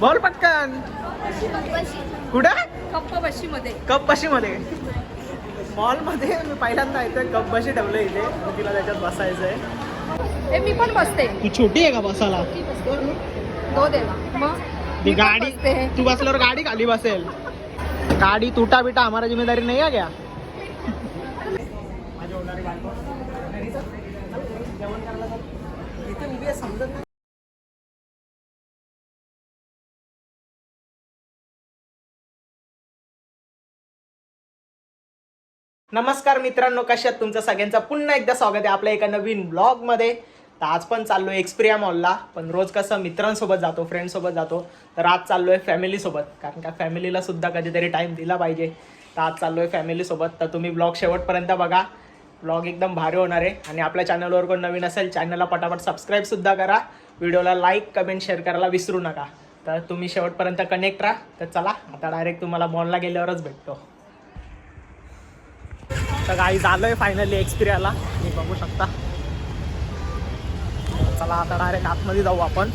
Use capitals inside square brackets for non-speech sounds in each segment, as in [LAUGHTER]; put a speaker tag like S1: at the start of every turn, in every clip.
S1: बोल पटकन. कुठं?
S2: कप्पमध्ये
S1: कप बशी मध्ये मॉलमध्ये मी पहिल्यांदा येतोय कप बशी ठेवलं इथे. मग तिला त्याच्यात बसायचंय.
S2: ए मी पण बसते.
S1: ती छोटी आहे का बसायला?
S2: ती बसते. दो दे ना. मग?
S1: ती
S2: मी पण
S1: गाडी
S2: बसते.
S1: तू बसल्यावर गाडी खाली बसेल. गाडी तुटा बिटा हमारा जिम्मेदारी नहीं है क्या नमस्कार मित्रांनो कशात तुमचं सगळ्यांचं पुन्हा एकदा स्वागत आहे आपल्या एका नवीन ब्लॉगमध्ये. तर आज पण चाललो आहे एक्सप्रिया मॉलला पण रोज कसं मित्रांसोबत जातो फ्रेंडसोबत जातो. तर आज चाललो आहे फॅमिलीसोबत कारण का फॅमिलीला सुद्धा कधीतरी टाईम दिला पाहिजे. तर आज चाललो आहे फॅमिलीसोबत तर तुम्ही ब्लॉग शेवटपर्यंत बघा. ब्लॉग एकदम भारी होणार आहे. आणि आपल्या चॅनलवर कोण नवीन असेल चॅनलला पटापट सबस्क्राईबसुद्धा करा. व्हिडिओला लाईक कमेंट शेअर करायला विसरू नका. तर तुम्ही शेवटपर्यंत कनेक्ट राहा. तर चला आता डायरेक्ट तुम्हाला मॉलला गेल्यावरच भेटतो. तर काही झालंय फायनली एक्सपिरियाला. तुम्ही बघू शकता. चला आता डायरेक्ट आतमध्ये जाऊ आपण.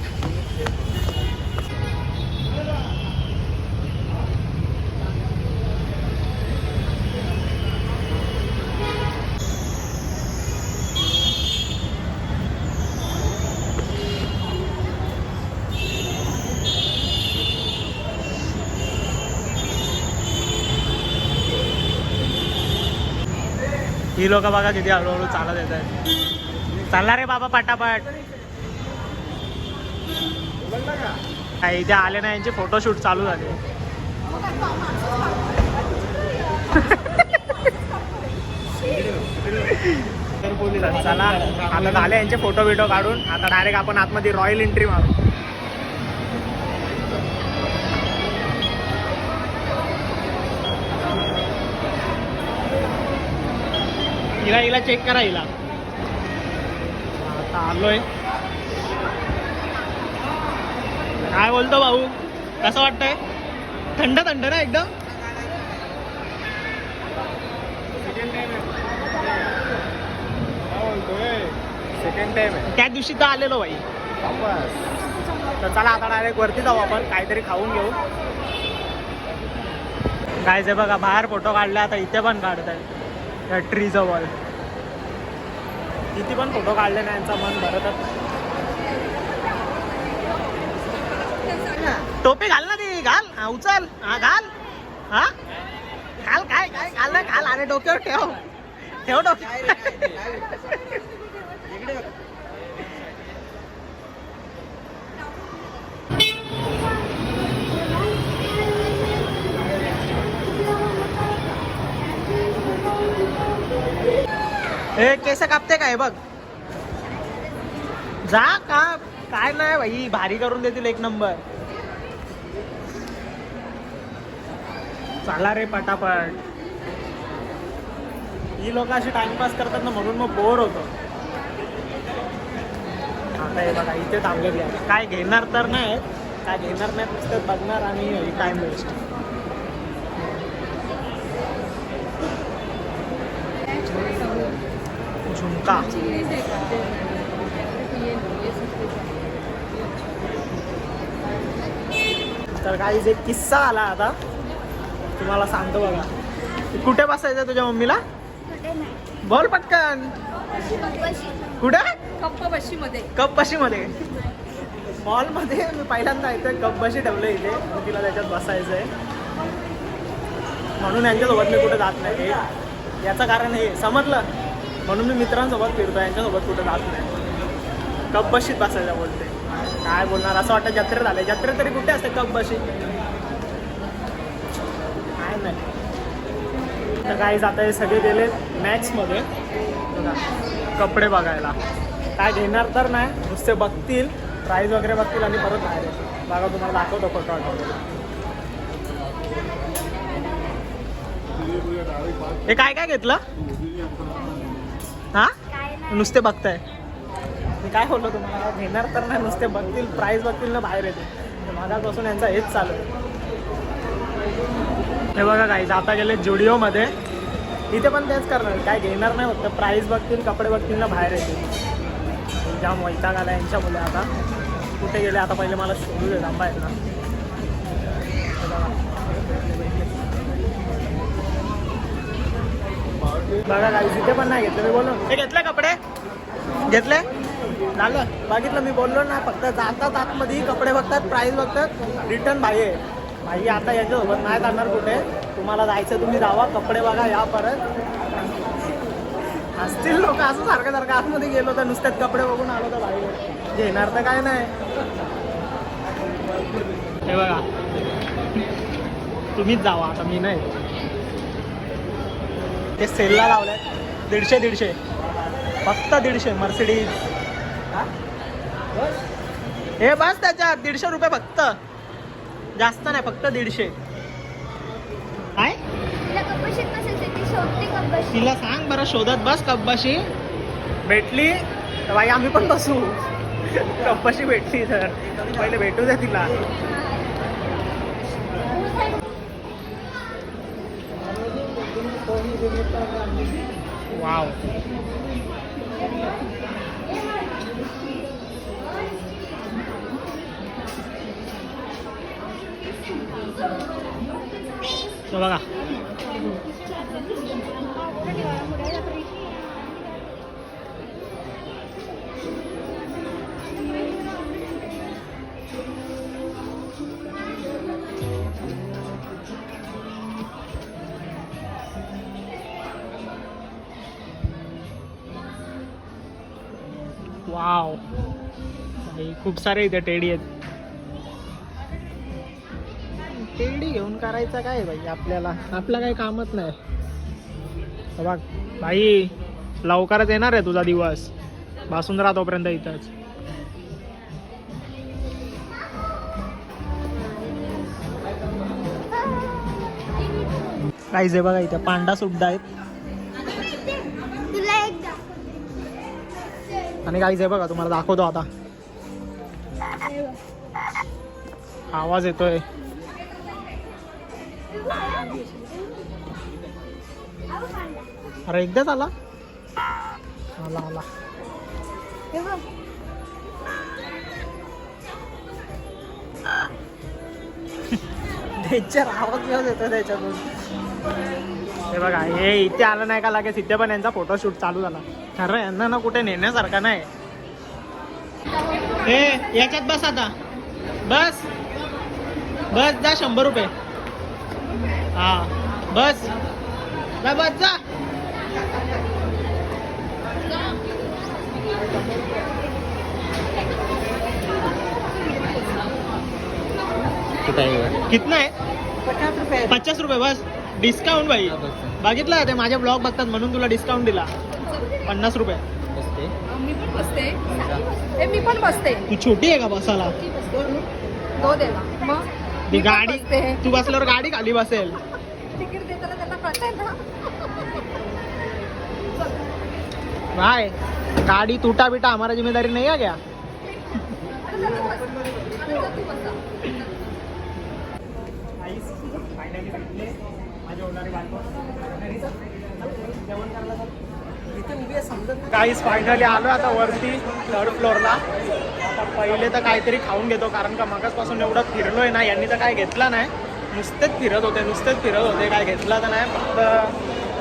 S1: ही लोक बघा किती हळूहळू चालत येत आहेत. चालणार रे बाबा पटापट. काही इथे आले नाही यांचे फोटोशूट चालू झाले. चला आता झाले यांचे फोटो बिटो काढून. आता डायरेक्ट आपण आतमध्ये रॉयल एंट्री मारू. हिला हिला चेक करा हिला आता आलोय. काय बोलतो भाऊ? कसं वाटतंय? थंड थंड ना एकदम?
S3: सेकंड टाइम आहे.
S1: त्या दिवशी तर आलेलो भाई. तर चला आता डायरेक्ट वरती जाऊ आपण काहीतरी खाऊन घेऊ. काय जे बघा बाहेर फोटो काढले आता इथे पण काढताय त्या ट्री जवळ किती पण फोटो काढले ना यांचा मन भरतच. टोपी घाल ना ती घाल. हा उचल. हा घाल. हा? घाल काय काय? घाल ना घाल. अरे डोक्यावर ठेव. ठेव डोक्यावर. हे केस कापते काय बघ. जा का काय नाही भाई भारी करून देतील एक नंबर. चला रे पटापट. ही लोक अशी टाइमपास करतात ना म्हणून मग बोर होतो. आता हे बघा इथे थांबलेली आहे. काय घेणार तर नाही काय घेणार नाही नुसतं बघणार आणि टाइम वेस्ट झुमका तर काही एक किस्सा आला आता. तुम्हाला सांगतो बघा. कुठे बसायचं तुझ्या मम्मीला? बोल पटकन. कुठे? कप्पमध्ये कपमध्ये मॉलमध्ये मी पहिल्यांदा येतोय कप बशी ठेवलं इथे. तिला त्याच्यात बसायचंय. म्हणून यांच्यासोबत मी कुठे जात नाही. याचं कारण हे समजलं? म्हणून मी मित्रांसोबत फिरतो यांच्यासोबत कुठं जात नाही. कप बशीत बसायला बोलते काय बोलणार? असं वाटतं जत्रे झाले. जत्रेत तरी कुठे असते कप बशी? काय नाही. तर काही जाता सगळे गेले मॅचमध्ये कपडे बघायला. काय घेणार तर नाही नुसते बघतील प्राईज वगैरे बघतील आणि परत बाहेर बघा तुम्हाला दाखवतो फोटो आठवतो हे काय काय घेतलं? हा? नुसते बघताय. मी काय बोललो तुम्हाला? घेणार तर नाही नुसते बघतील प्राईज बघतील ना बाहेर येतील. तर मागापासून यांचा हेच चालू आहे. हे बघा काही जाता गेले जुडिओमध्ये इथे पण तेच करणार. काय घेणार नाही फक्त प्राईस बघतील कपडे बघतील ना बाहेर येतील. जाम वैताग आला यांच्या मुले आता. कुठे गेले? आता पहिले मला शोधू दे थांबा बघा काही तिथे पण नाही घेतलं मी बोललो. हे घेतले कपडे? घेतले? झालं. बघितलं मी बोललो ना फक्त जातात आतमध्ये कपडे बघतात प्राईस बघतात. रिटर्न भाई भाई आता याच्यासोबत नाही जाणार कुठे. तुम्हाला जायचं तुम्ही जावा कपडे बघा या परत. असतील लोक असं सारखं सारखं आतमध्ये गेलो तर नुसत्यात कपडे बघून आलो तर भाई घेणार तर काय नाही. हे बघा. तुम्हीच जावा आता मी नाही. ते सेलला लावलंय. दीडशे दीडशे. फक्त दीडशे मर्सिडीज. हे बस त्याच्यात दीडशे रुपये फक्त. जास्त नाही फक्त दीडशे. काय?
S4: तिला
S1: सांग बरं शोधत बस कब्बाशी भेटली? तर बाई आम्ही पण बसू. कब्बाशी भेटली तर. पहिले भेटू द्या तिला. वाव तो बघा वाव. भाई, खूप सारे इथे टेडी आहेत. टेडी घेऊन करायचं काय भाई आपल्याला? आपलं काही कामच नाही. बघ. भाई लवकरच येणार आहे तुझा दिवस. बसून राहा तोपर्यंत इथंच. काहीच आहे बघा इथे पांडा सुद्धा आहेत. आणि काहीच आहे बघा तुम्हाला दाखवतो आता. आवाज येतोय. अरे एकदाच आला? आला आला.
S4: हे
S1: त्याच्यावर आवाज घेऊन येतो त्याच्यातून. हे बघा हे इथे आलं नाही का लागेल. इथे पण यांचा फोटोशूट चालू झाला. खरं यांना ना कुठे नेण्यासारखा नाही. हे याच्यात बस आता. बस. बस जा शंभर रुपये. हा बस. जा बस जा. कितना आहे? पचास रुपये. पचास रुपये बस. डिस्काउंट भाई बघितलं ते माझे ब्लॉग बघतात म्हणून तुला डिस्काउंट दिला. पन्नास रुपये.
S2: मी पण बसते. ए मी पण बसते.
S1: तू छोटी आहे का बसाला
S2: दो देला मग
S1: ती
S2: मी पण
S1: गाडी
S2: बसते.
S1: तू बसल्यावर गाडी खाली बसेल.
S2: तिकीट देताना त्यांना कळतंय ना.
S1: भाई गाडी टूटा बिटा हमारा जिम्मेदारी नहीं है क्या? [LAUGHS] काहीच फायनली आलो आता वरती थर्ड फ्लोअरला आता पहिले तर काहीतरी खाऊन घेतो कारण का मगासपासून एवढं फिरलोय ना यांनी तर काय घेतला नाही. नुसतेच फिरत होते नुसतेच फिरत होते काय घेतला तर नाही. फक्त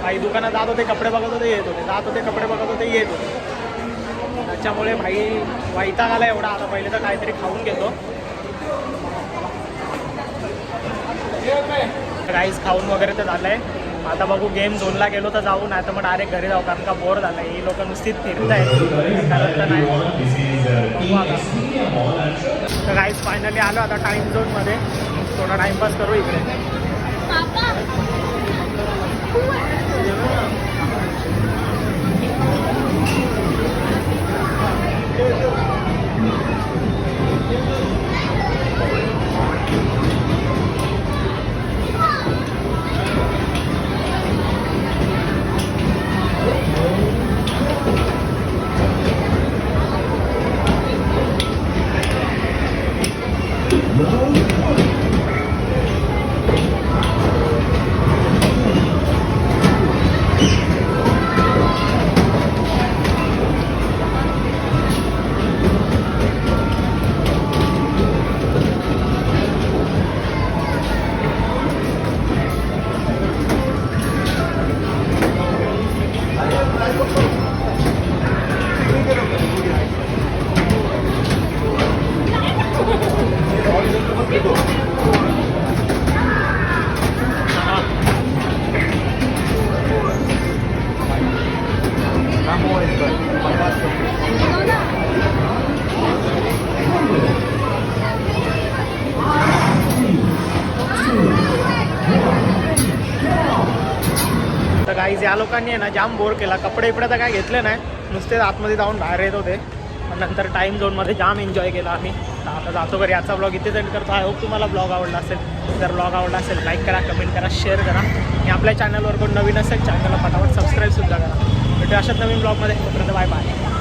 S1: काही दुकानात जात होते कपडे बघत होते येत होते. जात होते कपडे बघत होते येत होते. त्याच्यामुळे भाई वैताग आला एवढा. आता पहिले तर काहीतरी खाऊन घेतो. राईस खाऊन वगैरे तर झालंय. आता बघू गेम झोनला गेलो तर जाऊ नाही तर मग डायरेक्ट घरी जाऊ कारण का बोर झालं ही लोक नुसतीच फिरत आहेत कारण तर नाही. बघू आता. तर गाईज फायनली आलो आता टाइम झोनमध्ये थोडा टाइमपास करू इकडे. या लोकांनी आहे ना जाम बोर केला. कपडे इकडे तर काय घेतले नाही. नुसते आतमध्ये जाऊन बाहेर येत होते. नंतर टाईम झोनमध्ये जाम एन्जॉय केला आम्ही. तर आता जातो घरी. याचा ब्लॉग इथे एंड करतो. आय होप तुम्हाला ब्लॉग आवडला असेल. जर ब्लॉग आवडला असेल लाईक करा कमेंट करा शेअर करा. आणि आपल्या चॅनलवर कोण नवीन असेल चॅनलला फटाफट सबस्क्राईबसुद्धा करा. भेटू अशाच नवीन ब्लॉगमध्ये तोपर्यंत बाय बाय